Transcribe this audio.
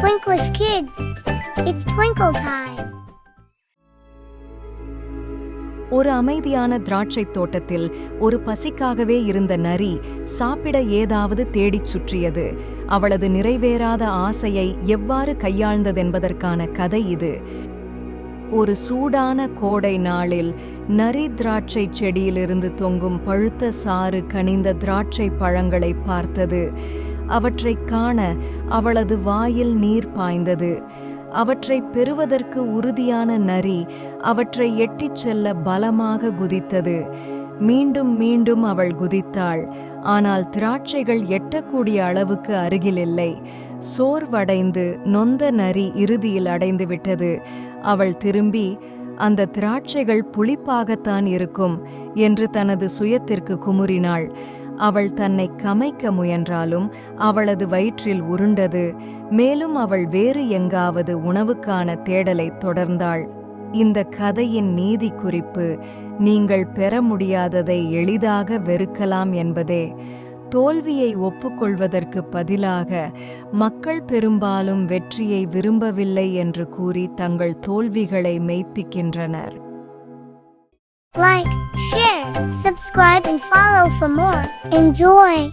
Twinklish kids. It's twinkle time. ஒரு அமைதியான திராட்சைத் தோட்டத்தில் ஒரு பசிக்காகவே இருந்த நரி சாப்பிட ஏதாவது தேடிச் சுற்றியது அவளது நிறைவேறாத ஆசையை எவ்வாறு கையாழ்ந்ததென்பதற்கான கதை இது ஒரு சூடான கோடை நாளில் நரி திராட்சை செடியிலிருந்து தொங்கும் பழுத்த சாறு கனிந்த திராட்சை பழங்களை பார்த்தது அவற்றைக் காண அவளது வாயில் நீர் பாய்ந்தது. அவற்றை பெறுவதற்கு உறுதியான நரி அவற்றை எட்டிச் செல்ல பலமாக குதித்தது. மீண்டும் மீண்டும் அவள் குதித்தாள். ஆனால் திராட்சைகள் எட்டக்கூடிய அளவுக்கு அருகில் இல்லை சோர்வடைந்து நொந்த நரி இறுதியில் அடைந்து விட்டது. அவள் திரும்பி அந்த திராட்சைகள் புளிப்பாகத்தான் இருக்கும் என்று தனது சுயத்திற்கு குமுறினாள். அவள் தன்னை கமைக்க முயன்றாலும் அவளது வயிற்றில் உருண்டது. மேலும் அவள் வேறு எங்காவது உணவுக்கான தேடலை தொடர்ந்தாள். இந்த கதையின் நீதி குறிப்பு நீங்கள் பெற முடியாததை எளிதாக வெறுக்கலாம் என்பதே. தோல்வியை ஒப்புக்கொள்வதற்கு பதிலாக மக்கள் பெரும்பாலும் வெற்றியை விரும்பவில்லை என்று கூறி தங்கள் தோல்விகளை மெய்ப்பிக்கின்றனர். Subscribe, and follow for more. Enjoy!